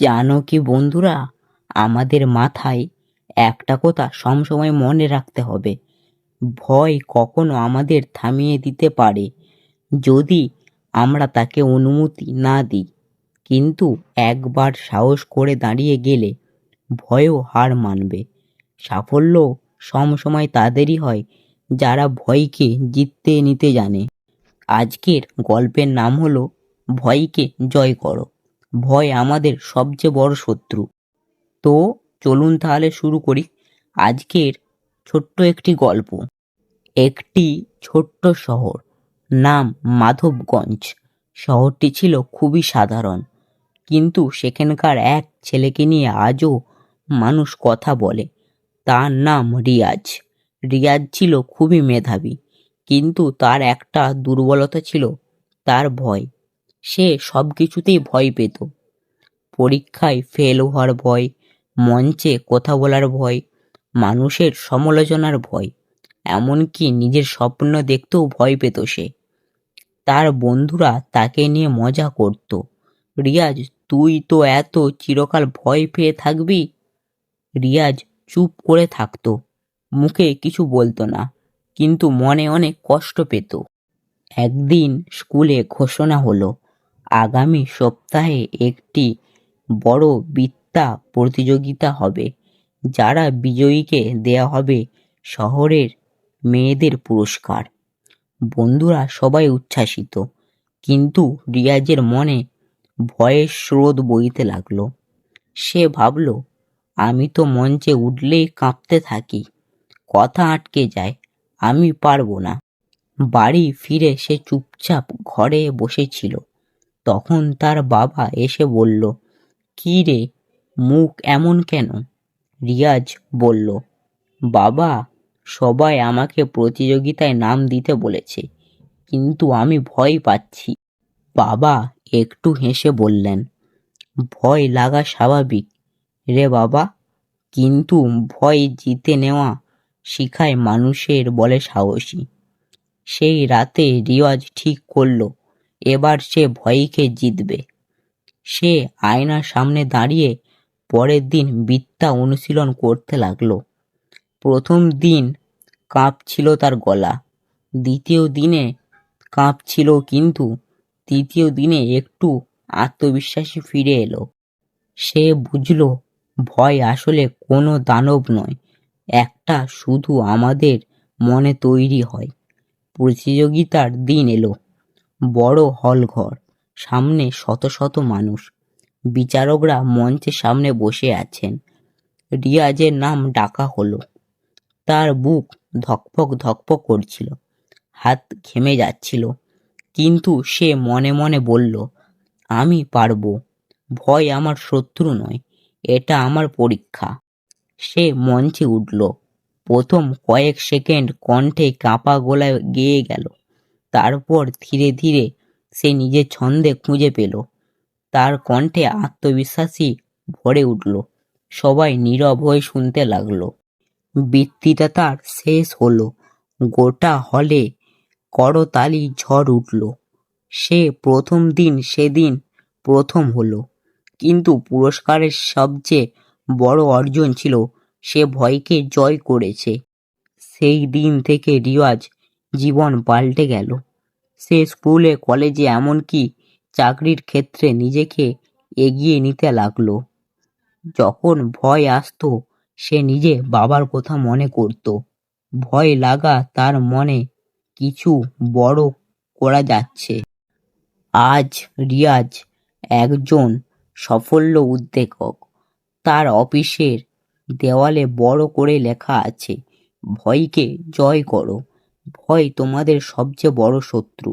জানো কি বন্ধুরা? আমাদের মাথায় একটা কথা সবসময় মনে রাখতে হবে। ভয় কখনো আমাদের থামিয়ে দিতে পারে যদি আমরা তাকে অনুমতি না দিই। কিন্তু একবার সাহস করে দাঁড়িয়ে গেলে ভয়ও হার মানবে। সাফল্য সবসময় তাদেরই হয় যারা ভয়কে জিততে নিতে জানে। আজকের গল্পের নাম হলো ভয়কে জয় করো। ভয় আমাদের সবচেয়ে বড় শত্রু। তো, চলুন তাহলে শুরু করি আজকের ছোট্ট একটি গল্প। একটি ছোট্ট শহর, নাম মাধবগঞ্জ। শহরটি ছিল খুবই সাধারণ, কিন্তু সেখানকার এক ছেলেকে নিয়ে আজও মানুষ কথা বলে। তার নাম রিয়াজ। রিয়াজ ছিল খুবই মেধাবী, কিন্তু তার একটা দুর্বলতা ছিল, তার ভয়। সে সব কিছুতেই ভয় পেত। পরীক্ষায় ফেল হওয়ার ভয়, মঞ্চে কথা বলার ভয়, মানুষের সমালোচনার ভয়, এমনকি নিজের স্বপ্ন দেখতেও ভয় পেত সে। তার বন্ধুরা তাকে নিয়ে মজা করত। রিয়াজ, তুই তো এত চিরকাল ভয় পেয়ে থাকবি? রিয়াজ চুপ করে থাকতো, মুখে কিছু বলতো না, কিন্তু মনে অনেক কষ্ট পেত। একদিন স্কুলে ঘোষণা হলো আগামী সপ্তাহে একটি বড় বিদ্যা প্রতিযোগিতা হবে, যারা বিজয়ীকে দেয়া হবে শহরের মেয়েদের পুরস্কার। বন্ধুরা সবাই উচ্ছ্বাসিত, কিন্তু রিয়াজের মনে ভয়ের স্রোত বইতে লাগল। সে ভাবল, আমি তো মঞ্চে উঠলেই কাঁপতে থাকি, কথা আটকে যায়, আমি পারব না। বাড়ি ফিরে সে চুপচাপ ঘরে বসেছিল। তখন তার বাবা এসে বলল, কী রে, মুখ এমন কেন? রিয়াজ বলল, বাবা, সবাই আমাকে প্রতিযোগিতায় নাম দিতে বলেছে, কিন্তু আমি ভয় পাচ্ছি। বাবা একটু হেসে বললেন, ভয় লাগা স্বাভাবিক রে বাবা, কিন্তু ভয় জিতে নেওয়া শিখায় মানুষের বলে সাহসী। সেই রাতে রিওয়াজ ঠিক করল এবার সে ভয়কে জিতবে। সে আয়নার সামনে দাঁড়িয়ে পরের দিন বিদ্যা অনুশীলন করতে লাগল। প্রথম দিন কাঁপছিল তার গলা, দ্বিতীয় দিনে কাঁপছিল কিন্তু তৃতীয় দিনে একটু আত্মবিশ্বাসী ফিরে এলো। সে বুঝল, ভয় আসলে কোনো দানব নয়, একটা শুধু আমাদের মনে তৈরি হয়। প্রতিযোগিতার দিন এলো। বড় হল ঘর সামনে শত শত মানুষ। বিচারকরা মঞ্চের সামনে বসে আছেন। রিয়াজের নাম ডাকা হলো। তার বুক ধকপক ধকপক করছিল। হাত ঘেমে যাচ্ছিল। কিন্তু সে মনে মনে বলল, আমি পারব। ভয় আমার শত্রু নয়। এটা আমার পরীক্ষা। সে মঞ্চে উঠল। প্রথম কয়েক সেকেন্ড কণ্ঠে কাঁপা গলায় গেয়ে গেল। তারপর ধীরে ধীরে সে নিজের ছন্দে খুঁজে পেল। তার কণ্ঠে আত্মবিশ্বাসী ভরে উঠল। সবাই নীরব হয়ে শুনতে লাগল। বৃত্তিটা তার শেষ হলো। গোটা হলে করতালি ঝড় উঠল। সে প্রথম দিন সেদিন প্রথম হলো। কিন্তু পুরস্কারের সবচেয়ে বড় অর্জন ছিল সে ভয়কে জয় করেছে। সেই দিন থেকে রিওয়াজ জীবন পাল্টে গেল। সে স্কুলে, কলেজে এমনকি চাকরির ক্ষেত্রে নিজেকে এগিয়ে নিতে লাগল। যখন ভয় আসতো, সে নিজে বাবার কথা মনে করত। ভয় লাগা তার মনে কিছু বড় করা যাচ্ছে। আজ রিয়াজ একজন সাফল্য উদ্যোগক। তার অফিসের দেওয়ালে বড় করে লেখা আছে, ভয়কে জয় করো। ভয় তোমাদের সবচেয়ে বড় শত্রু।